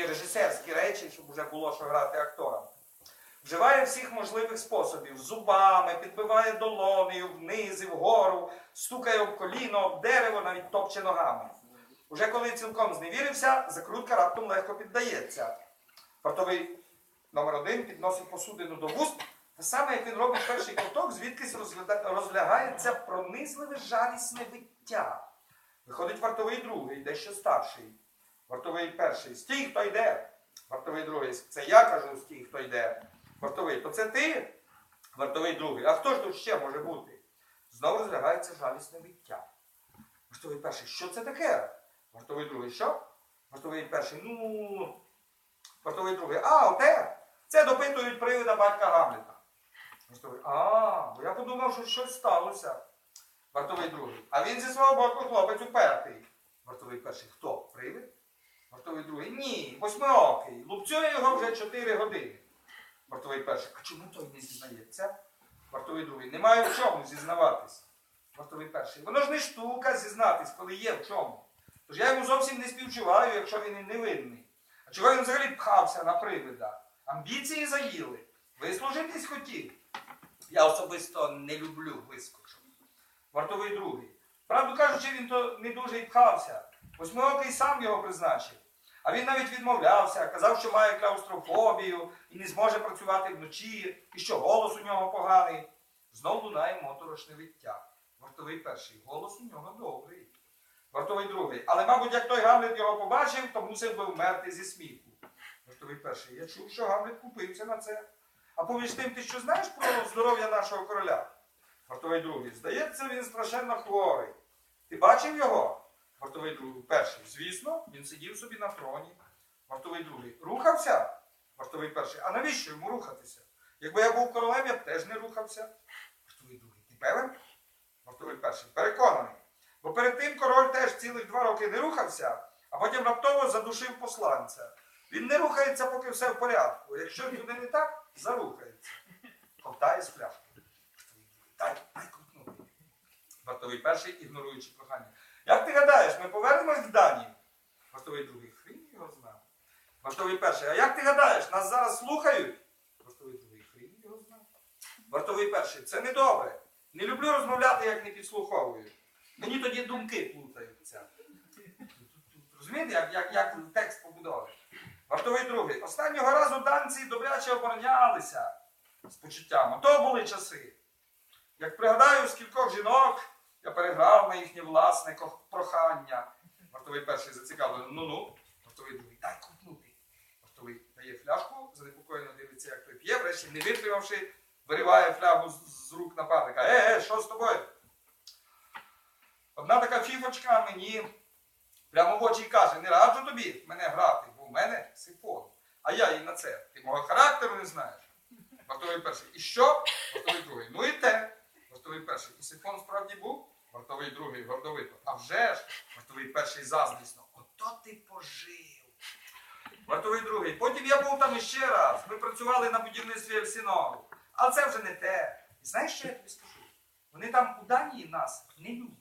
такі режисерські речі, щоб вже було що грати акторам. Вживає всіх можливих способів зубами, підбиває долонею вниз і вгору, стукає об коліно, об дерево, навіть топче ногами. Уже коли цілком зневірився, закрутка раптом легко піддається. Фартовий номер один підносить посудину до вуст, те саме, як він робить перший ковток, звідкись розлягається пронизливе жалісне виття. Виходить вартовий другий, дещо старший. Вартовий перший. Стій, хто йде. Вартовий другий. Це я кажу, стій, хто йде. Вартовий, то це ти? Вартовий другий. А хто ж тут ще може бути? Знову розлягається жалісне виття. Вартовий перший, що це таке? Вартовий другий, що? Вартовий перший, ну. Вартовий другий. А, оте! Це допитують привида батька Гамлета. Вартовий, а, бо я подумав, що щось сталося. Вартовий другий. А він зі свого боку хлопець упертий. Вартовий перший. Хто? Привид? Вартовий другий. Ні, восьмиокий. Лупцює його вже 4 години. Вартовий перший. А чому той не зізнається? Вартовий другий. Немає в чому зізнаватись. Вартовий перший. Воно ж не штука зізнатись, коли є в чому. Тож я йому зовсім не співчуваю, якщо він і невинний. А чого він взагалі пхався на привида? Амбіції заїли. Вислужитись хотів. Я особисто не люблю вискочок. Вартовий другий. Правду кажучи, він то не дуже й пхався. Восьмиокий сам його призначив. А він навіть відмовлявся, казав, що має клаустрофобію і не зможе працювати вночі, і що голос у нього поганий. Знов лунає моторошне виття. Вартовий перший. Голос у нього добрий. Вартовий другий. Але, мабуть, як той Гамлет його побачив, то мусив би вмерти зі сміху. Вартовий перший. Я чув, що Гамлет купився на це. А поміж тим, ти що знаєш про здоров'я нашого короля? Вартовий другий. Здається, він страшенно хворий. Ти бачив його? Вартовий другий. Перший. Звісно, він сидів собі на троні. Вартовий другий. Рухався? Вартовий перший. А навіщо йому рухатися? Якби я був королем, я б теж не рухався. Вартовий другий. Ти певен? Вартовий перший. Переконаний. Бо перед тим король теж цілих два роки не рухався, а потім раптово задушив посланця. Він не рухається, поки все в порядку. Якщо туди не так, зарухається. Ковтає з пляшки. Вартовий другий. Дай, дай ковтнути. Вартовий перший, ігноруючи прохання. Як ти гадаєш, ми повернемось в Данію? Вартовий другий. Хрін його знав. Вартовий перший. А як ти гадаєш, нас зараз слухають? Вартовий другий. Хрін його знав. Вартовий перший. Це не добре. Не люблю розмовляти, як не підслуховую. Мені тоді думки плутаються. Розумієте, як, як, як текст побудований? Вартовий другий. Останнього разу данці добряче оборонялися з почуттями. То були часи. Як пригадаю, скількох жінок я переграв на їхнє власне прохання. Вартовий перший зацікавлений. Ну-ну. Вартовий другий. Дай ковтнути. Вартовий дає фляжку, занепокоєно дивиться, як той п'є, врешті, не витримавши, вириває флягу з, рук нападника. Е, е, що з тобою? Одна така фіфочка мені прямо в очі каже, не раджу тобі мене грати, бо в мене сифон. А я їй на це. Ти мого характеру не знаєш. Вартовий перший. І що? Вартовий другий. Ну і те. Вартовий перший. І сифон справді був? Вартовий другий, гордовито. А вже ж, вартовий перший заздрісно. Ото ти пожив. Вартовий другий. Потім я був там іще раз. Ми працювали на будівництві Ельсінору. Але це вже не те. І знаєш, що я тобі скажу? Вони там у Данії нас не люблять.